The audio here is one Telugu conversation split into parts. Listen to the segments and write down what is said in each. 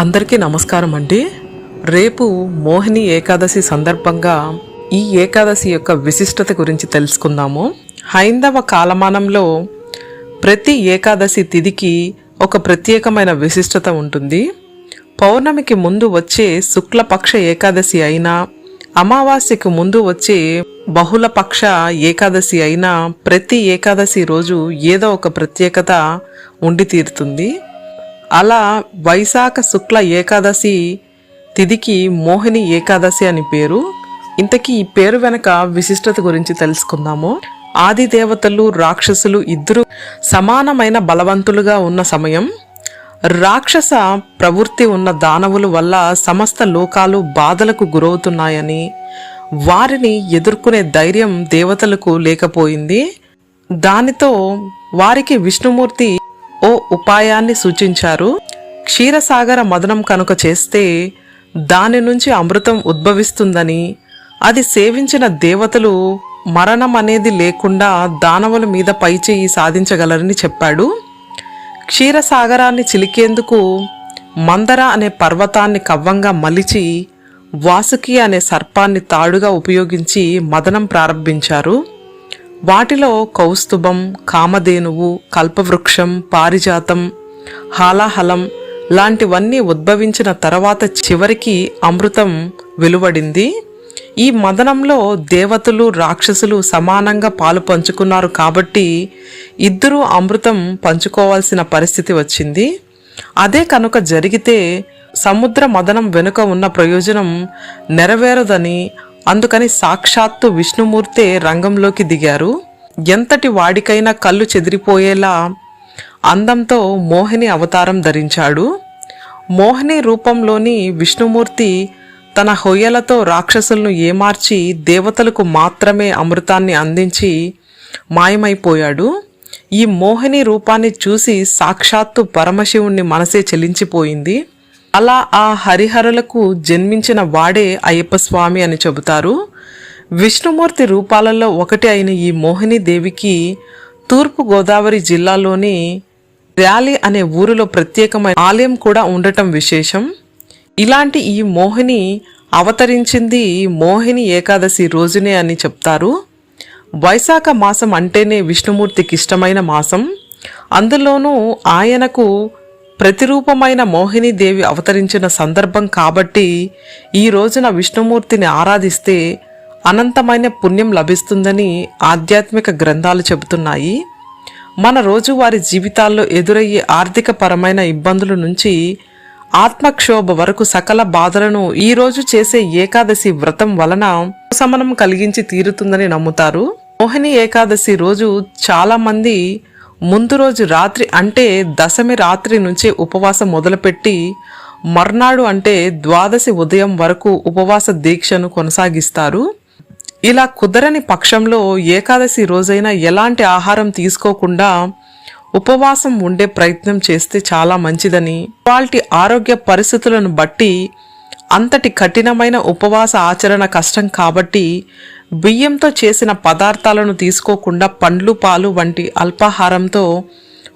అందరికీ నమస్కారం అండి. రేపు మోహిని ఏకాదశి సందర్భంగా ఈ ఏకాదశి యొక్క విశిష్టత గురించి తెలుసుకుందాము. హైందవ కాలమానంలో ప్రతి ఏకాదశి తిథికి ఒక ప్రత్యేకమైన విశిష్టత ఉంటుంది. పౌర్ణమికి ముందు వచ్చే శుక్లపక్ష ఏకాదశి అయినా అమావాస్యకు ముందు వచ్చే బహుళపక్ష ఏకాదశి అయినా ప్రతి ఏకాదశి రోజు ఏదో ఒక ప్రత్యేకత ఉండి తీరుతుంది అలా వైశాఖ శుక్ల ఏకాదశి తిథికి మోహిని ఏకాదశి అని పేరు. ఇంతకీ ఈ పేరు వెనక విశిష్టత గురించి తెలుసుకుందాము. ఆది దేవతలు రాక్షసులు ఇద్దరు సమానమైన బలవంతులుగా ఉన్న సమయం. రాక్షస ప్రవృత్తి ఉన్న దానవుల వల్ల సమస్త లోకాలు బాధలకు గురవుతున్నాయని వారిని ఎదుర్కొనే ధైర్యం దేవతలకు లేకపోయింది. దానితో వారికి విష్ణుమూర్తి ఓ ఉపాయాన్ని సూచించారు. క్షీరసాగర మదనం కనుక చేస్తే దాని నుంచి అమృతం ఉద్భవిస్తుందని అది సేవించిన దేవతలు మరణం అనేది లేకుండా దానవుల మీద పైచేయి సాధించగలరని చెప్పాడు. క్షీరసాగరాన్ని చిలికేందుకు మందర అనే పర్వతాన్ని కవ్వంగా మలిచి వాసుకి అనే సర్పాన్ని తాడుగా ఉపయోగించి మదనం ప్రారంభించారు. వాటిలో కౌస్తుభం కామధేనువు కల్పవృక్షం పారిజాతం హాలాహలం లాంటివన్నీ ఉద్భవించిన తర్వాత చివరికి అమృతం వెలువడింది. ఈ మదనంలో దేవతలు రాక్షసులు సమానంగా పాలు పంచుకున్నారు కాబట్టి ఇద్దరూ అమృతం పంచుకోవాల్సిన పరిస్థితి వచ్చింది. అదే కనుక జరిగితే సముద్ర మదనం వెనుక ఉన్న ప్రయోజనం నెరవేరదని అందుకని సాక్షాత్తు విష్ణుమూర్తే రంగంలోకి దిగారు. ఎంతటి వాడికైనా కళ్ళు చెదిరిపోయేలా అందంతో మోహిని అవతారం ధరించాడు. మోహిని రూపంలోని విష్ణుమూర్తి తన హొయ్యలతో రాక్షసులను ఏమార్చి దేవతలకు మాత్రమే అమృతాన్ని అందించి మాయమైపోయాడు. ఈ మోహిని రూపాన్ని చూసి సాక్షాత్తు పరమశివుణ్ణి మనసే చెలించిపోయింది. అలా ఆ హరిహరులకు జన్మించిన వాడే అయ్యప్ప స్వామి అని చెబుతారు. విష్ణుమూర్తి రూపాలలో ఒకటి అయిన ఈ మోహిని దేవికి తూర్పు గోదావరి జిల్లాలోని ర్యాలీ అనే ఊరిలో ప్రత్యేకమైన ఆలయం కూడా ఉండటం విశేషం. ఇలాంటి ఈ మోహిని అవతరించింది మోహిని ఏకాదశి రోజునే అని చెప్తారు. వైశాఖ మాసం అంటేనే విష్ణుమూర్తికి ఇష్టమైన మాసం. అందులోనూ ఆయనకు ప్రతిరూపమైన మోహిని దేవి అవతరించిన సందర్భం కాబట్టి ఈ రోజున విష్ణుమూర్తిని ఆరాధిస్తే అనంతమైన పుణ్యం లభిస్తుందని ఆధ్యాత్మిక గ్రంథాలు చెబుతున్నాయి. మన రోజువారి జీవితాల్లో ఎదురయ్యే ఆర్థిక పరమైన ఇబ్బందుల నుంచి ఆత్మక్షోభ వరకు సకల బాధలను ఈరోజు చేసే ఏకాదశి వ్రతం వలన ఉపశమనం కలిగించి తీరుతుందని నమ్ముతారు. మోహిని ఏకాదశి రోజు చాలామంది ముందు రోజు రాత్రి అంటే దశమి రాత్రి నుంచే ఉపవాసం మొదలుపెట్టి మర్నాడు అంటే ద్వాదశి ఉదయం వరకు ఉపవాస దీక్షను కొనసాగిస్తారు. ఇలా కుదరని పక్షంలో ఏకాదశి రోజైనా ఎలాంటి ఆహారం తీసుకోకుండా ఉపవాసం ఉండే ప్రయత్నం చేస్తే చాలా మంచిదని వాటి ఆరోగ్య పరిస్థితులను బట్టి అంతటి కఠినమైన ఉపవాస ఆచరణ కష్టం కాబట్టి బియ్యంతో చేసిన పదార్థాలను తీసుకోకుండా పండ్లు పాలు వంటి అల్పాహారంతో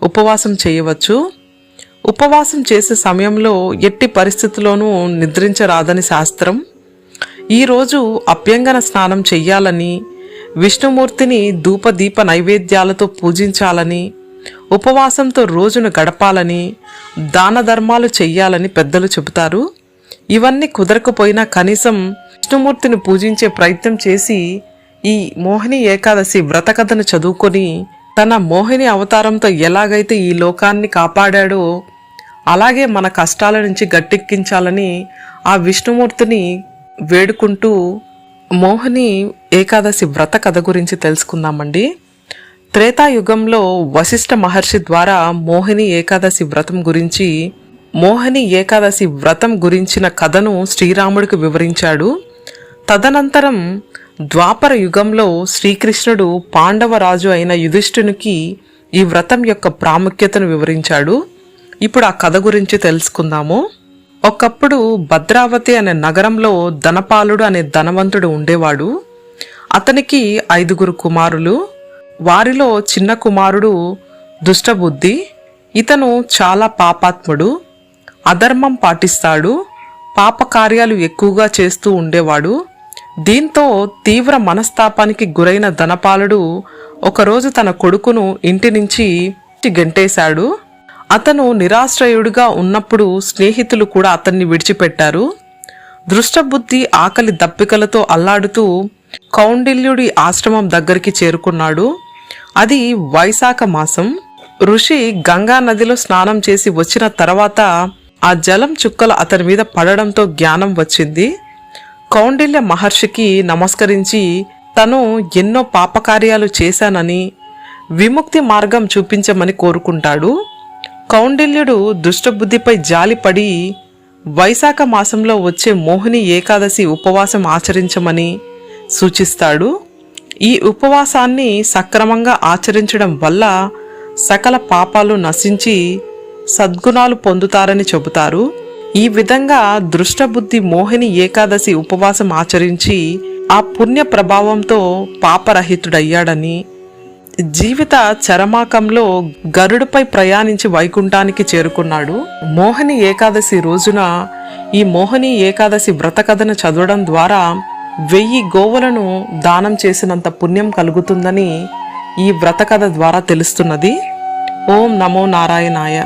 ఉపవాసం చేయవచ్చు. ఉపవాసం చేసే సమయంలో ఎట్టి పరిస్థితుల్లోనూ నిద్రించరాదని శాస్త్రం. ఈరోజు అభ్యంగన స్నానం చెయ్యాలని విష్ణుమూర్తిని ధూపదీప నైవేద్యాలతో పూజించాలని ఉపవాసంతో రోజును గడపాలని దాన ధర్మాలు చెయ్యాలని పెద్దలు చెబుతారు. ఇవన్నీ కుదరకపోయినా కనీసం విష్ణుమూర్తిని పూజించే ప్రయత్నం చేసి ఈ మోహిని ఏకాదశి వ్రత కథను చదువుకొని తన మోహిని అవతారంతో ఎలాగైతే ఈ లోకాన్ని కాపాడాడో అలాగే మన కష్టాల నుంచి గట్టెక్కించాలని ఆ విష్ణుమూర్తిని వేడుకుంటూ మోహిని ఏకాదశి వ్రత కథ గురించి తెలుసుకుందామండి. త్రేతాయుగంలో వశిష్ఠ మహర్షి ద్వారా మోహిని ఏకాదశి వ్రతం గురించి మోహిని ఏకాదశి వ్రతం గురించిన కథను శ్రీరాముడికి వివరించాడు. తదనంతరం ద్వాపర యుగంలో శ్రీకృష్ణుడు పాండవరాజు అయిన యుధిష్ఠునికి ఈ వ్రతం యొక్క ప్రాముఖ్యతను వివరించాడు. ఇప్పుడు ఆ కథ గురించి తెలుసుకుందాము. ఒకప్పుడు భద్రావతి అనే నగరంలో ధనపాలుడు అనే ధనవంతుడు ఉండేవాడు. అతనికి ఐదుగురు కుమారులు. వారిలో చిన్న కుమారుడు దుష్టబుద్ధి ఇతను చాలా పాపాత్ముడు. అధర్మం పాటిస్తాడు పాపకార్యాలు ఎక్కువగా చేస్తూ ఉండేవాడు. దీంతో తీవ్ర మనస్తాపానికి గురైన ధనపాలుడు ఒకరోజు తన కొడుకును ఇంటి నుంచి గెంటేశాడు. అతను నిరాశ్రయుడిగా ఉన్నప్పుడు స్నేహితులు కూడా అతన్ని విడిచిపెట్టారు. దృష్టబుద్ధి ఆకలి దప్పికలతో అల్లాడుతూ కౌండిల్యుడి ఆశ్రమం దగ్గరికి చేరుకున్నాడు. అది వైశాఖ మాసం. ఋషి గంగా నదిలో స్నానం చేసి వచ్చిన తర్వాత ఆ జలం చుక్కలు అతని మీద పడడంతో జ్ఞానం వచ్చింది. కౌండిల్య మహర్షికి నమస్కరించి తను ఎన్నో పాపకార్యాలు చేశానని విముక్తి మార్గం చూపించమని కోరుకుంటాడు. కౌండిల్యుడు దుష్టబుద్ధిపై జాలిపడి వైశాఖ మాసంలో వచ్చే మోహిని ఏకాదశి ఉపవాసం ఆచరించమని సూచిస్తాడు. ఈ ఉపవాసాన్ని సక్రమంగా ఆచరించడం వల్ల సకల పాపాలు నశించి సద్గుణాలు పొందుతారని చెబుతారు. ఈ విధంగా దృష్టబుద్ధి మోహిని ఏకాదశి ఉపవాసం ఆచరించి ఆ పుణ్య ప్రభావంతో పాపరహితుడయ్యాడని జీవిత చరమాకంలో గరుడుపై ప్రయాణించి వైకుంఠానికి చేరుకున్నాడు. మోహిని ఏకాదశి రోజున ఈ మోహిని ఏకాదశి వ్రత కథను చదవడం ద్వారా వెయ్యి గోవులను దానం చేసినంత పుణ్యం కలుగుతుందని ఈ వ్రత కథ ద్వారా తెలుస్తున్నది. ఓం నమో నారాయణాయ.